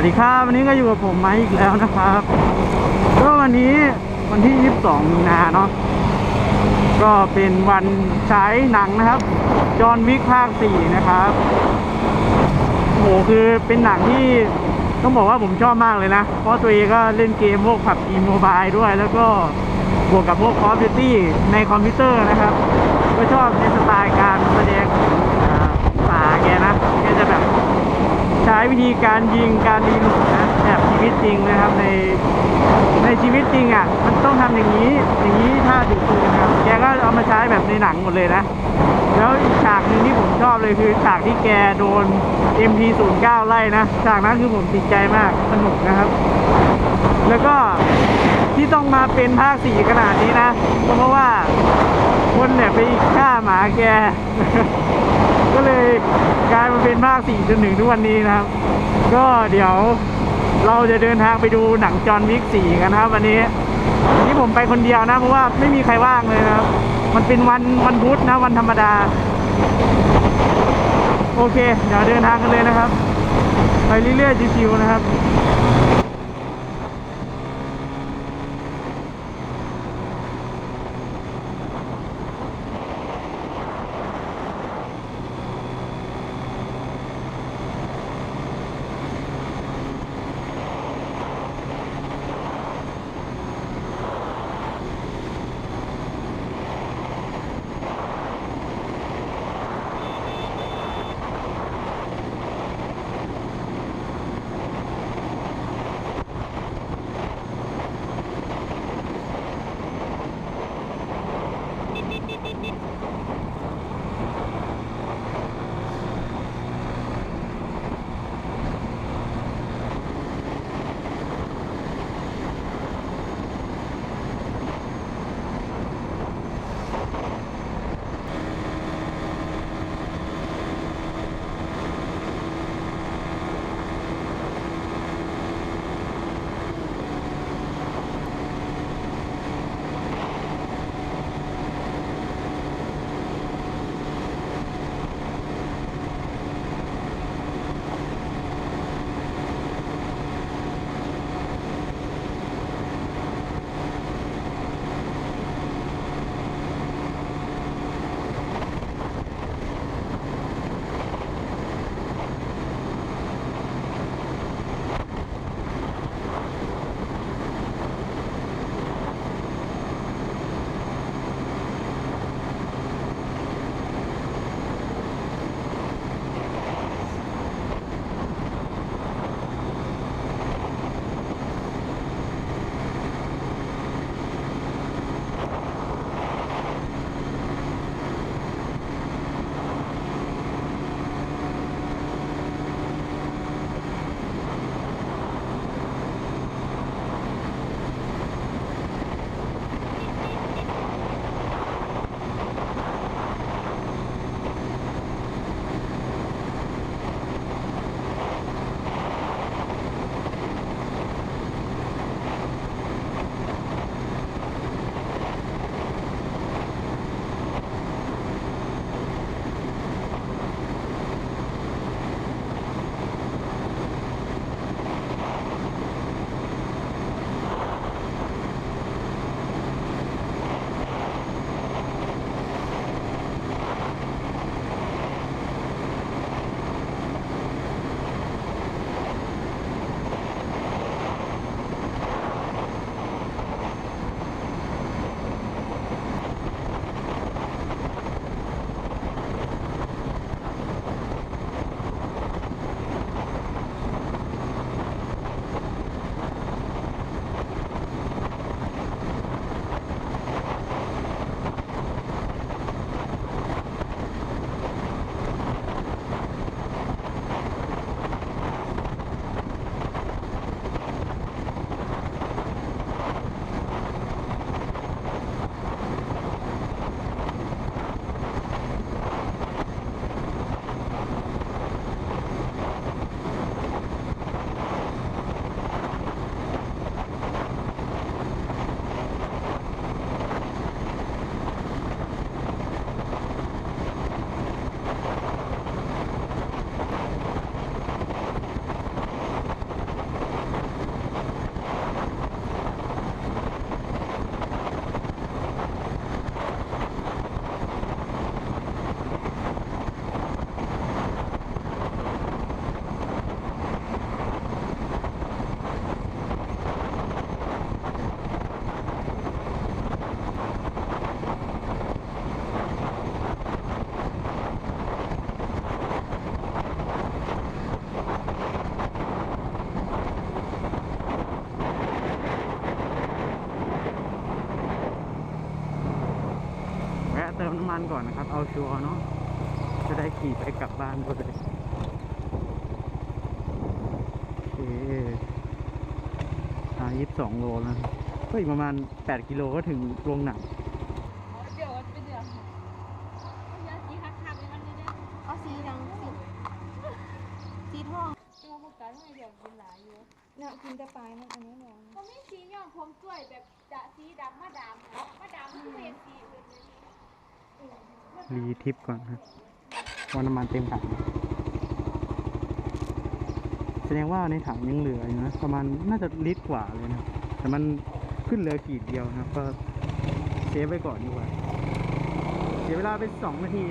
วัสดีครับวันนี้ก็อยู่กับผมไม้อีกแล้วนะครับก็วันนี้วันที่ 22 มีนาเนาะก็เป็นวันฉายหนังนะครับ จอห์นวิกภาค 4 นะครับโหคือเป็นหนังที่ต้องบอกว่าผมชอบมากเลยนะ เพราะตัวเองก็เล่นเกมพวกผับอีโมบายด้วย แล้วก็บวกกับพวกคอมพิวตี้ในคอมพิวเตอร์นะครับ ก็ชอบในสไตล์การแสดงของอ่าป่าแกนะแกจะแบบ ใช้วิธีการยิงการรีโหลดนะแบบชีวิตจริงนะครับในในชีวิตจริงอะมันต้องทำอย่างนี้อย่างนี้ถ้าถือปืนนะครับแกก็เอามาใช้แบบในหนังหมดเลยนะแล้วฉากหนึ่งที่ผมชอบเลยคือฉากที่แกโดน MP09 ไล่นะฉากนั้นคือผมติดใจมากสนุกนะครับ แล้วก็ที่ต้องมาเป็นภาคสี่ขนาดนี้นะก็เพราะว่าคนเนี่ยไปฆ่าหมาแก ก็เลยกลายมาเป็นภาคสี่จนถึงทุกวันนี้นะครับ ก็เดี๋ยวเราจะเดินทางไปดูหนังจอห์นวิกสี่กันนะครับ วันนี้วันนี้ผมไปคนเดียวนะเพราะว่าไม่มีใครว่างเลยนะครับ มันเป็นวันวันพุธนะวันธรรมดา โอเค เดี๋ยวเดินทางกันเลยนะครับ ไปเรื่อยๆชิวๆนะครับ ก่อนนะครับ เอาชัวร์เนาะจะได้ขี่ไปกลับบ้านด้วยโอเคอ่ายี่สิบสองโลแล้วนะก็อีกประมาณแปดกิโลก็ถึงโรงหนังเดี๋ยวเป็นเดือดเดือดสีคักๆเลยมันเนี่ยเอาสีดังสีสีทองตัวพวกกันให้เดี๋ยวกินหลายอยู่เนี่ยกินแต่ปลายมันอันนี้เนาะเขาไม่สีย้อมผมสวยแบบจะสีดำมาดำมาดำคือเห็นสีอื่นเลย รีทิปก่อนครับวันน้ำมันเต็มถังแสดงว่าในถังยังเหลืออยู่นะประมาณน่าจะลิตรกว่าเลยนะแต่มันขึ้นเหลือขีดเดียวนะครับก็เซฟไว้ก่อนดีกว่าเสียเวลาไปสองนาที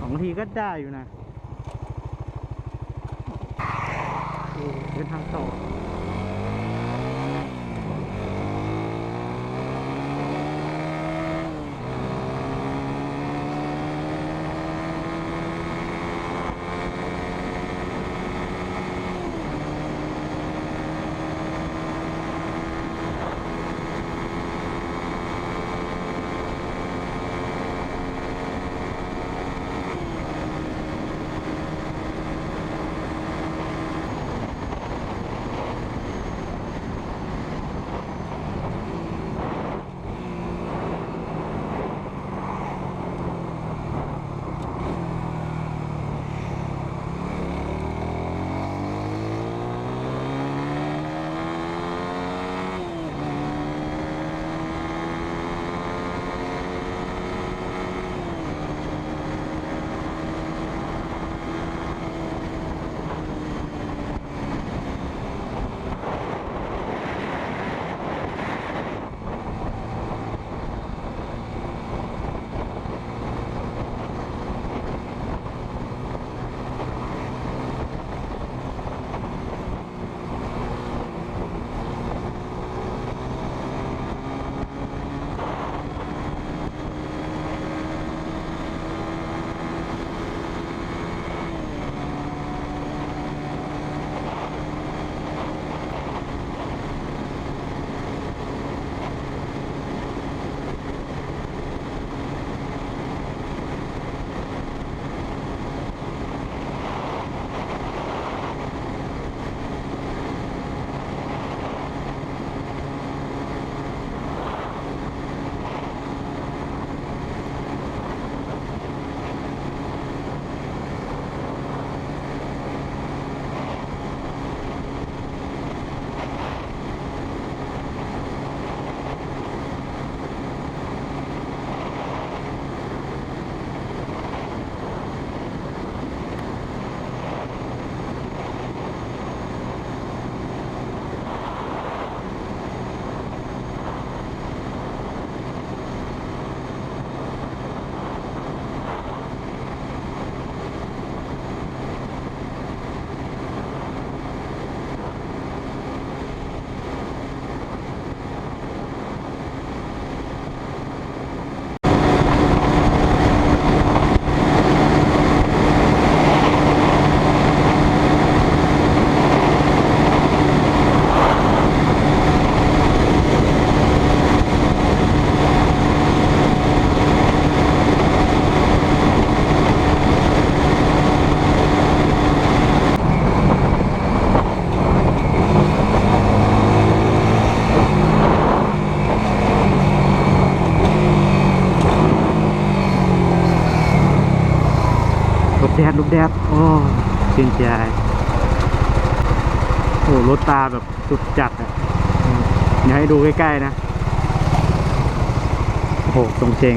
สองนาทีก็ได้อยู่นะเดินทางต่อ ดดรถแดดโอ้ชื่นใจ โอ้รถตาแบบสุดจัดอะอืมเดี๋ยวให้ดูใกล้ ๆ นะ โอ้โหตรงเจง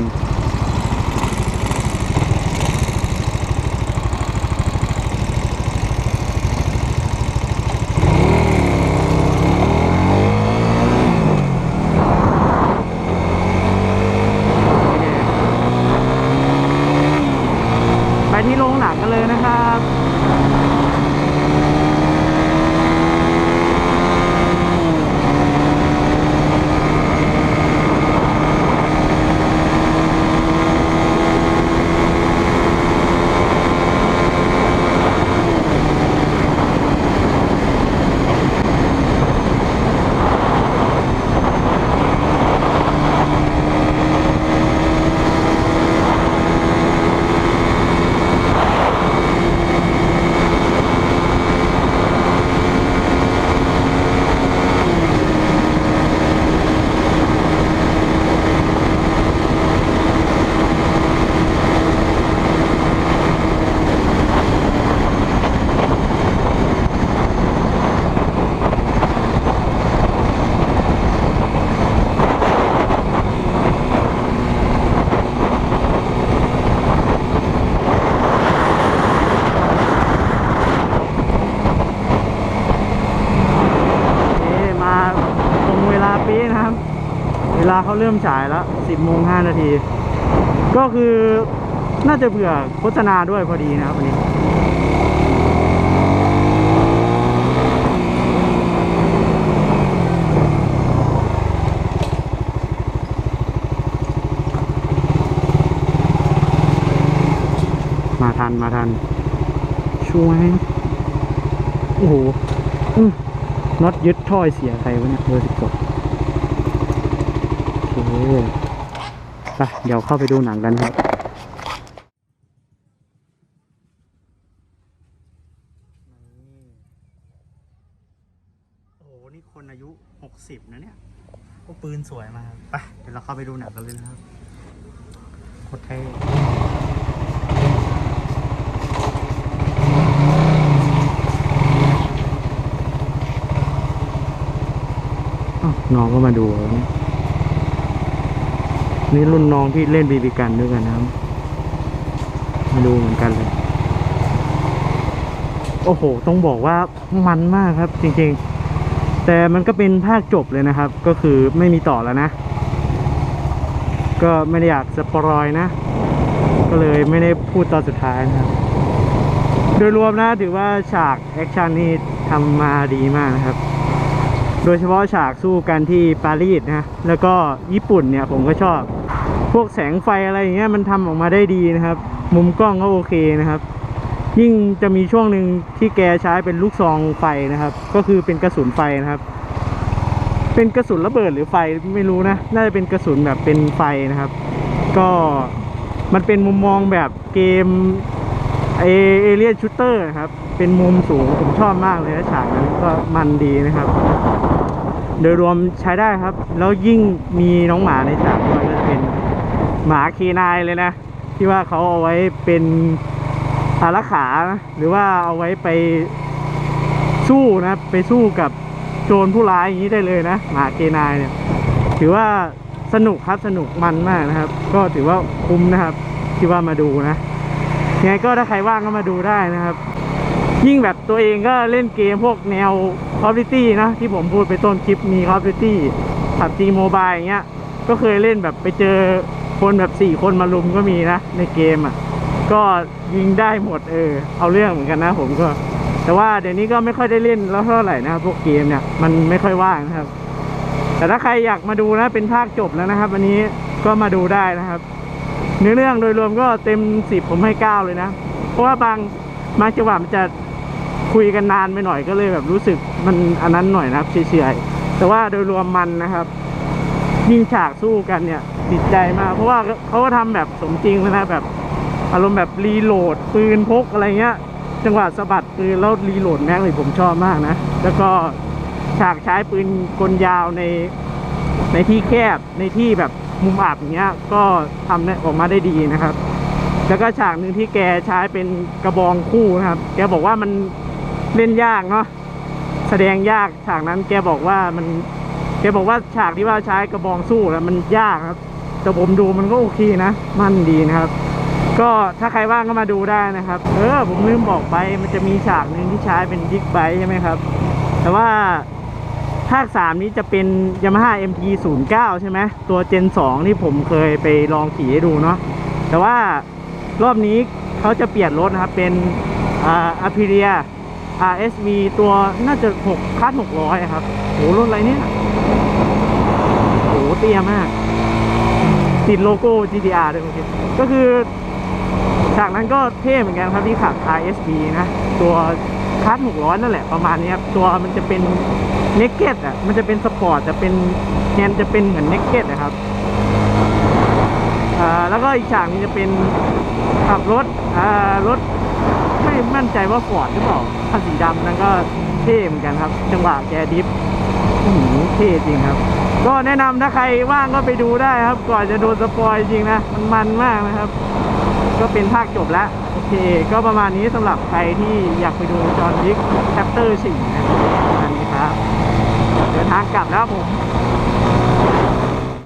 ลาเขาเริ่มฉายแล้ว10โมง5นาที ก็คือน่าจะเผื่อโฆษณาด้วยพอดีนะครับวันนี้มาทันมาทัน ช่วย โอ้โหน็อตยึดถ้อยเสียใครวะเนี่ยเบอร์สิบสอง โอเคไปเดี๋ยวเข้าไปดูหนังกันครับโอ้โหนี่คนอายุหกสิบนะเนี่ยก็ปืนสวยมากครับไปเดี๋ยวเราเข้าไปดูหนังกันเลยนะครับโคตรเท่อ้าวน้องก็มาดูแล้วเนี่ย นี่รุ่นน้องที่เล่นบีบีกันด้วยกันนะครับมาดูเหมือนกันเลย โอ้โห ต้องบอกว่ามันมากครับ จริงๆ แต่มันก็เป็นภาคจบเลยนะครับ ก็คือไม่มีต่อแล้วนะ ก็ไม่ได้อยากสปรอยนะ ก็เลยไม่ได้พูดตอนสุดท้ายนะครับ โดยรวมนะถือว่าฉากแอคชั่นนี่ทำมาดีมากนะครับโดยเฉพาะฉากสู้กันที่ปารีสนะ แล้วก็ญี่ปุ่นเนี่ยผมก็ชอบ พวกแสงไฟอะไรอย่างเงี้ยมันทำออกมาได้ดีนะครับ มุมกล้องก็โอเคนะครับ ยิ่งจะมีช่วงหนึ่งที่แกใช้เป็นลูกซองไฟนะครับ ก็คือเป็นกระสุนไฟนะครับ เป็นกระสุนระเบิดหรือไฟไม่รู้นะน่าจะเป็นกระสุนแบบเป็นไฟนะครับ ก็มันเป็นมุมมองแบบเกมเอเอเลียนชูเตอร์นะครับ เป็นมุมสูงผมชอบมากเลยนะฉากนั้นก็มันดีนะครับ โดยรวมใช้ได้ครับ แล้วยิ่งมีน้องหมาในฉากด้วยก็จะเป็น หมาเคนายเลยนะ ที่ว่าเขาเอาไว้เป็นอารักขานะหรือว่าเอาไว้ไปสู้นะไปสู้กับโจรผู้ร้ายอย่างนี้ได้เลยนะหมาเคนายเนี่ย ถือว่าสนุกครับสนุกมันมากนะครับ ก็ถือว่าคุ้มนะครับที่ว่ามาดูนะยังไงก็ถ้าใครว่างก็มาดูได้นะครับ ยิ่งแบบตัวเองก็เล่นเกมพวกแนว Call of Duty นะที่ผมพูดไปต้นคลิปมี Call of Duty ผับจีโมบายอย่างเงี้ยก็เคยเล่นแบบไปเจอ คนแบบสี่คนมาลุมก็มีนะ ในเกมอะ ก็ยิงได้หมดเออ เอาเรื่องเหมือนกันนะผมก็ แต่ว่าเดี๋ยวนี้ก็ไม่ค่อยได้เล่นแล้วเท่าไหร่นะครับพวกเกมเนี่ยมันไม่ค่อยว่างนะครับ แต่ถ้าใครอยากมาดูนะเป็นภาคจบแล้วนะครับวันนี้ก็มาดูได้นะครับ เนื้อเรื่องโดยรวมก็เต็มสิบผมให้เก้าเลยนะ เพราะว่าบางบางจังหวะมันจะคุยกันนานไปหน่อยก็เลยแบบรู้สึกมันอันนั้นหน่อยนะครับเฉยๆแต่ว่าโดยรวมมันนะครับ ยิ่งฉากสู้กันเนี่ย ติดใจมาก เพราะว่าเขาก็ทำแบบสมจริงเลยนะแบบอารมณ์แบบรีโหลดปืนพกอะไรเงี้ย จังหวะสะบัดปืนแล้วรีโหลดแม็กเลยผมชอบมากนะ แล้วก็ฉากใช้ปืนกลยาวในในที่แคบในที่แบบมุมอับอย่างเงี้ย ก็ทำได้ออกมาได้ดีนะครับ แล้วก็ฉากหนึ่งที่แกใช้เป็นกระบองคู่นะครับ แกบอกว่ามันเล่นยากเนาะแสดงยากฉากนั้นแกบอกว่ามันแกบอกว่าฉากที่ว่าใช้กระบองสู้แล้วมันยากครับ แต่ผมดูมันก็โอเคนะ มั่นดีนะครับ ก็ถ้าใครว่างก็มาดูได้นะครับ เออผมลืมบอกไปมันจะมีฉากหนึ่งที่ใช้เป็นบิ๊กไบค์ใช่ไหมครับ แต่ว่าภาค 3 นี้จะเป็น Yamaha MT 0 9 ใช่ไหมตัว Gen 2 ที่ผมเคยไปลองขี่ให้ดูเนาะแต่ว่ารอบนี้เขาจะเปลี่ยนรถนะครับ เป็นอ่า Aprilia RSV ตัวน่าจะ 6คัส600 ครับโหรถอะไรเนี่ยโหเตี้ยมาก ติดโลโก้ GTR ด้วยโอเคก็คือฉากนั้นก็เท่เหมือนกันครับที่ขับ RSV นะ ตัวคัส600นั่นแหละประมาณนี้ครับ ตัวมันจะเป็นเนกเก็ตอะ มันจะเป็นสปอร์ตจะเป็นแฮนด์จะเป็นเหมือนเนกเก็ตนะครับอ่าแล้วก็อีกฉากนึงจะเป็นขับรถอ่ารถไม่มั่นใจว่าฟอร์ดหรือเปล่าคันสีดำนั้นก็เท่เหมือนกันครับ จังหวะแกดิฟอื้อหือเท่จริงครับ ก็แนะนำถ้าใครว่างก็ไปดูได้ครับ ก่อนจะโดนสปอยจริงนะ มันมันมากนะครับ ก็เป็นภาคจบแล้ว โอเค ก็ประมาณนี้สำหรับใครที่อยากไปดูจอห์นวิกแชปเตอร์4นะประมาณนี้ครับ เดินทางกลับแล้วผม